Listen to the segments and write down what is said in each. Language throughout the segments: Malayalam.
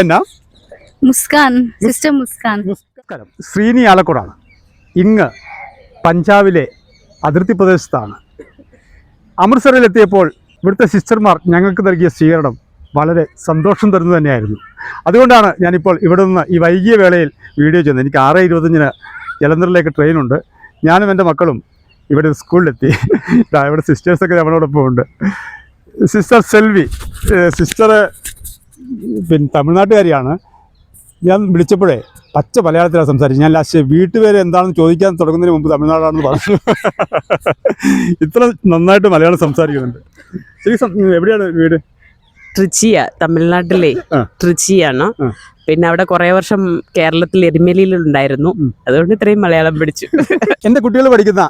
എന്നാ മുസ്കാൻ സിസ്റ്റർ മുസ്കാൻ. നമസ്കാരം. ശ്രീനി ആലക്കുടാണ്. ഇങ്ങ് പഞ്ചാബിലെ അതിർത്തി പ്രദേശത്താണ്. അമൃത്സറിലെത്തിയപ്പോൾ ഇവിടുത്തെ സിസ്റ്റർമാർ ഞങ്ങൾക്ക് നൽകിയ സ്വീകരണം വളരെ സന്തോഷം തരുന്നത് തന്നെയായിരുന്നു. അതുകൊണ്ടാണ് ഞാനിപ്പോൾ ഇവിടെ നിന്ന് ഈ വൈകിയ വേളയിൽ വീഡിയോ ചെയ്യുന്നത്. എനിക്ക് ആറ് ഇരുപത്തഞ്ചിന് ജലന്ധറിലേക്ക് ട്രെയിനുണ്ട് ഞാനും എന്റെ മക്കളും ഇവിടെ സ്കൂളിലെത്തി. ഇവിടെ സിസ്റ്റേഴ്സൊക്കെ നമ്മളോടൊപ്പം ഉണ്ട്. സിസ്റ്റർ സെൽവി സിസ്റ്റർ പിന്നെ തമിഴ്നാട്ടുകാരിയാണ്. ഞാൻ വിളിച്ചപ്പോഴേ പച്ച മലയാളത്തിലാണ് സംസാരിച്ചത്. ഞാൻ ലാസ്റ്റ് വീട്ടുപേര് എന്താണെന്ന് ചോദിക്കാൻ തുടങ്ങുന്നതിന് മുമ്പ് തമിഴ്നാടാണെന്ന് പറഞ്ഞു. ഇത്ര നന്നായിട്ട് മലയാളം സംസാരിക്കുന്നുണ്ട്. ശരി എവിടെയാണ് വീട്? ട്രിച്ചിയ തമിഴ്നാട്ടിലെ. ട്രിച്ചിയാണ് പിന്നെ അവിടെ കുറെ വർഷം കേരളത്തിൽ എരുമേലിയിൽ ഉണ്ടായിരുന്നു. അതുകൊണ്ട് ഇത്രയും മലയാളം പഠിച്ചു. എന്റെ കുട്ടികൾ പഠിക്കുന്ന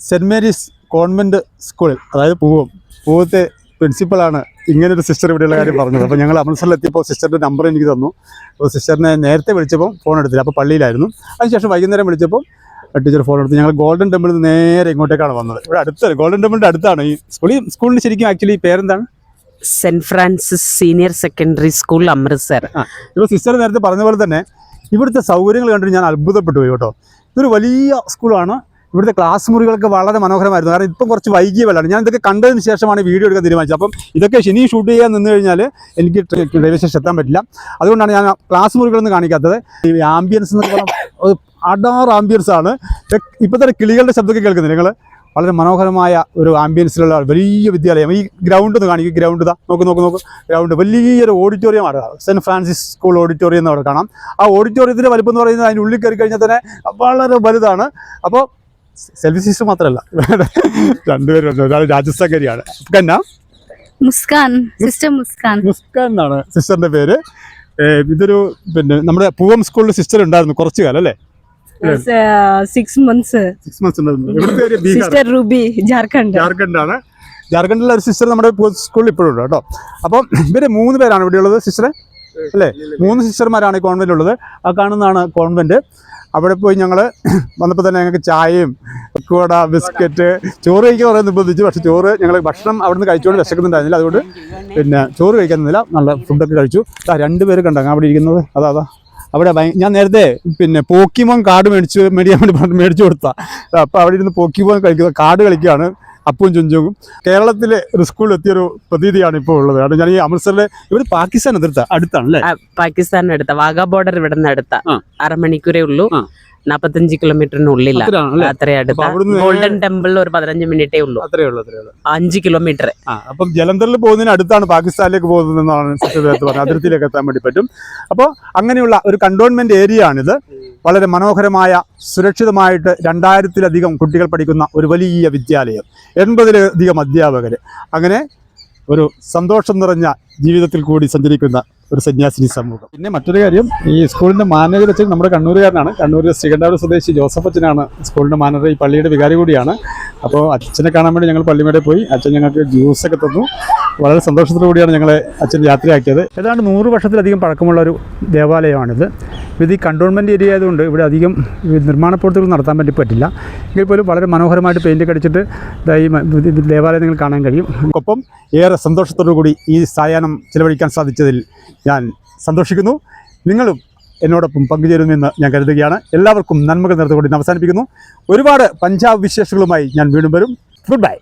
സെന്റ് മേരീസ് കോൺവെന്റ് സ്കൂളിൽ അതായത് പൂവം പൂവത്തെ പ്രിൻസിപ്പളാണ് ഒരു സിസ്റ്റർ ഇവിടെയുള്ള കാര്യം പറഞ്ഞത്. അപ്പോൾ ഞങ്ങൾ അമൃത്സറിലെത്തിയപ്പോൾ സിസ്റ്ററിന്റെ നമ്പർ എനിക്ക് തന്നു. അപ്പോൾ സിസ്റ്ററിനെ നേരത്തെ വിളിച്ചപ്പോൾ ഫോൺ എടുത്തില്ല. അപ്പോൾ പള്ളിയിലായിരുന്നു. അതിനുശേഷം വൈകുന്നേരം വിളിച്ചപ്പോൾ ടീച്ചർ ഫോൺ എടുത്ത്. ഞങ്ങൾ ഗോൾഡൻ ടെമ്പിളിൽ നിന്ന് നേരെ ഇങ്ങോട്ടേക്കാണ് വന്നത്. ഇവിടെ അടുത്താണ് ഗോൾഡൻ ടെമ്പിളിന്റെ അടുത്താണ്. ഈ സ്കൂളിൽ സ്കൂളിന് ശരിക്കും ആക്ച്വലി പേരെന്താണ്? Saint Francis senior secondary school Amritsar. ഇപ്പോൾ സിസ്റ്റർ നേരത്തെ പറഞ്ഞ പോലെ തന്നെ ഇവിടുത്തെ സൗകര്യങ്ങൾ കണ്ടിട്ട് ഞാൻ അത്ഭുതപ്പെട്ടു പോയി കേട്ടോ. ഇതൊരു വലിയ സ്കൂളാണ് ഇവിടുത്തെ ക്ലാസ് മുറികളൊക്കെ വളരെ മനോഹരമായിരുന്നു. കാരണം ഇപ്പം കുറച്ച് വൈകിയ വെള്ളമാണ്. ഞാൻ ഇതൊക്കെ കണ്ടതിന് ശേഷമാണ് വീഡിയോ എടുക്കാൻ തീരുമാനിച്ചത്. അപ്പം ഇതൊക്കെ ശനി ഷൂട്ട് ചെയ്യാൻ നിന്ന് കഴിഞ്ഞാൽ എനിക്ക് റെയിൽവേ സ്റ്റേഷൻ എത്താൻ പറ്റില്ല. അതുകൊണ്ടാണ് ഞാൻ ക്ലാസ് മുറികളൊന്നും കാണിക്കാത്തത്. ഈ ആംബിയൻസ് എന്നൊക്കെ പറഞ്ഞാൽ അടാർ ആംബിയൻസ് ആണ്. ഇപ്പോൾ തന്നെ കിളികളുടെ ശബ്ദമൊക്കെ കേൾക്കുന്നത് നിങ്ങൾ വളരെ മനോഹരമായ ഒരു ആംബിയൻസിലുള്ള വലിയ വിദ്യാലയം. ഈ ഗ്രൗണ്ട് ഒന്ന് കാണിക്കും. ഗ്രൗണ്ട് ഇതാ. നോക്ക് നോക്ക് നോക്ക്. ഗ്രൗണ്ട് വലിയൊരു ഓഡിറ്റോറിയമാണ് സെന്റ് ഫ്രാൻസിസ് സ്കൂൾ ഓഡിറ്റോറിയം എന്ന് അവിടെ കാണാം. ആ ഓഡിറ്റോറിയത്തിന്റെ വലിപ്പം എന്ന് പറയുന്നത് അതിന്റെ ഉള്ളിൽ കയറി കഴിഞ്ഞാൽ തന്നെ വളരെ വലുതാണ്. അപ്പോൾ സെൽഫി സിസ്റ്റർ മാത്രമല്ല രണ്ടുപേരും. ഒരാൾ രാജസ്ഥാൻകാരിയാണ് എന്നാ മുസ്കാൻ സിസ്റ്റർ മുസ്കാൻ. മുസ്കാൻ എന്നാണ് സിസ്റ്ററിന്റെ പേര്. ഇതൊരു പിന്നെ നമ്മുടെ പൂവം സ്കൂളിൽ സിസ്റ്റർ ഉണ്ടായിരുന്നു കുറച്ചു കാലം അല്ലേ? സിക്സ് മന്ത്സ് സിക്സ് മന്ത്സ് ഉണ്ടായിരുന്നു. ഒരു സിസ്റ്റർ റൂബി ജാർഖണ്ഡ്. ജാർഖണ്ഡാണ്. ജാർഖണ്ഡിലെ ഒരു സിസ്റ്റർ നമ്മുടെ സ്കൂളിൽ ഇപ്പോഴും ഉണ്ട് കേട്ടോ. അപ്പം ഇവർ മൂന്ന് പേരാണ് ഇവിടെ ഉള്ളത് സിസ്റ്ററെ. അല്ലേ? മൂന്ന് സിസ്റ്റർമാരാണ് ഈ കോൺവെന്റ് ഉള്ളത്. ആ കാണുന്നതാണ് കോൺവെന്റ് അവിടെ പോയി ഞങ്ങൾ വന്നപ്പോൾ തന്നെ ഞങ്ങൾക്ക് ചായയും പക്കോട ബിസ്ക്കറ്റ് ചോറ് കഴിക്കാൻ പറയാൻ നിർബന്ധിച്ചു. പക്ഷേ ചോറ് ഞങ്ങൾ ഭക്ഷണം അവിടുന്ന് കഴിച്ചുകൊണ്ട് വിശക്കുന്നുണ്ടായിരുന്നില്ല. അതുകൊണ്ട് പിന്നെ ചോറ് കഴിക്കുന്നില്ല നല്ല ഫുഡൊക്കെ കഴിച്ചു. ആ രണ്ട് പേര് കണ്ടോ? അവിടെ ഇരിക്കുന്നത്. അതാ അതാ. അവിടെ ഞാൻ നേരത്തെ പിന്നെ പോക്കിമോൻ കാർഡ് മേടിച്ച് മേടിക്കാൻ വേണ്ടി മേടിച്ചു കൊടുത്താ. അപ്പോൾ അവിടെ ഇരുന്ന് പോക്കിമോൻ കളിക്കുന്ന കാർഡ് കളിക്കുകയാണ്. അപ്പവും ചുഞ്ചും കേരളത്തിലെ ഒരു സ്കൂളിൽ എത്തിയൊരു പ്രതീതിയാണ് ഇപ്പോൾ ഉള്ളത്. കാരണം ഞാൻ ഈ അമൃത്സറിലെ ഇവർ പാകിസ്ഥാൻ അതിർത്ത അടുത്താണ് അല്ലേ? പാകിസ്ഥാൻ അടുത്ത. വാഗ ബോർഡർ ഇവിടെ നിന്ന് അടുത്ത. അരമണിക്കൂറേ ഉള്ളൂ. നാപ്പത്തഞ്ച് കിലോമീറ്ററിനുള്ളില്ല അത്രയാണ് അത്രേ അടുത്ത. ഗോൾഡൻ ടെമ്പിൾ ഒരു പതിനഞ്ച് മിനിറ്റേ ഉള്ളൂ. അത്രേ ഉള്ളൂ അത്രേ ഉള്ളൂ. അഞ്ച് കിലോമീറ്റർ അപ്പം ജലന്ധറിൽ പോകുന്നതിന് അടുത്താണ് പാകിസ്ഥാനിലേക്ക് പോകുന്നതെന്നാണ് പറഞ്ഞത്. അതിർത്തിയിലേക്ക് എത്താൻ വേണ്ടി പറ്റും. അപ്പോൾ അങ്ങനെയുള്ള ഒരു കണ്ടോൺമെന്റ് ഏരിയ ആണിത്. വളരെ മനോഹരമായ സുരക്ഷിതമായിട്ട് രണ്ടായിരത്തിലധികം കുട്ടികൾ പഠിക്കുന്ന ഒരു വലിയ വിദ്യാലയം. എൺപതിലധികം അധ്യാപകർ അങ്ങനെ ഒരു സന്തോഷം നിറഞ്ഞ ജീവിതത്തിൽ കൂടി സഞ്ചരിക്കുന്ന ഒരു സന്യാസിനി സമൂഹം. പിന്നെ മറ്റൊരു കാര്യം ഈ സ്കൂളിന്റെ മാനേജർ വെച്ച് നമ്മുടെ കണ്ണൂരുകാരനാണ്. കണ്ണൂർ ശ്രീകണ്ഠാപുരം സ്വദേശി ജോസഫ് അച്ഛനാണ് സ്കൂളിന്റെ മാനേജർ ഈ പള്ളിയുടെ വികാരി കൂടിയാണ്. അപ്പോൾ അച്ഛനെ കാണാൻ വേണ്ടി ഞങ്ങൾ പള്ളിമേടെ പോയി. അച്ഛൻ ഞങ്ങൾക്ക് ജ്യൂസൊക്കെ തന്നു. വളരെ സന്തോഷത്തോടു കൂടിയാണ് ഞങ്ങളെ അച്ഛൻ യാത്രയാക്കിയത്. ഏതാണ്ട് നൂറ് വർഷത്തിലധികം പഴക്കമുള്ള ഒരു ദേവാലയമാണിത്. ഇത് ഈ കണ്ടോൺമെന്റ് ഏരിയ ആയതുകൊണ്ട് ഇവിടെ അധികം നിർമ്മാണ പ്രവർത്തികൾ നടത്താൻ വേണ്ടി പറ്റില്ല. എങ്കിൽ പോലും വളരെ മനോഹരമായിട്ട് പെയിന്റ് കടിച്ചിട്ട് ഈ ദേവാലയം നിങ്ങൾ കാണാൻ കഴിയും. ഒപ്പം ഏറെ സന്തോഷത്തോടു കൂടി ഈ സായാഹ്നം ചിലവഴിക്കാൻ സാധിച്ചതിൽ ഞാൻ സന്തോഷിക്കുന്നു. നിങ്ങളും എന്നോടൊപ്പം പങ്കുചേരുമെന്ന് ഞാൻ കരുതുകയാണ്. എല്ലാവർക്കും നന്മകൾ നേർന്നുകൊണ്ട് അവസാനിപ്പിക്കുന്നു. ഒരുപാട് പഞ്ചാബ് വിശേഷങ്ങളുമായി ഞാൻ വീണ്ടും വരും. Good bye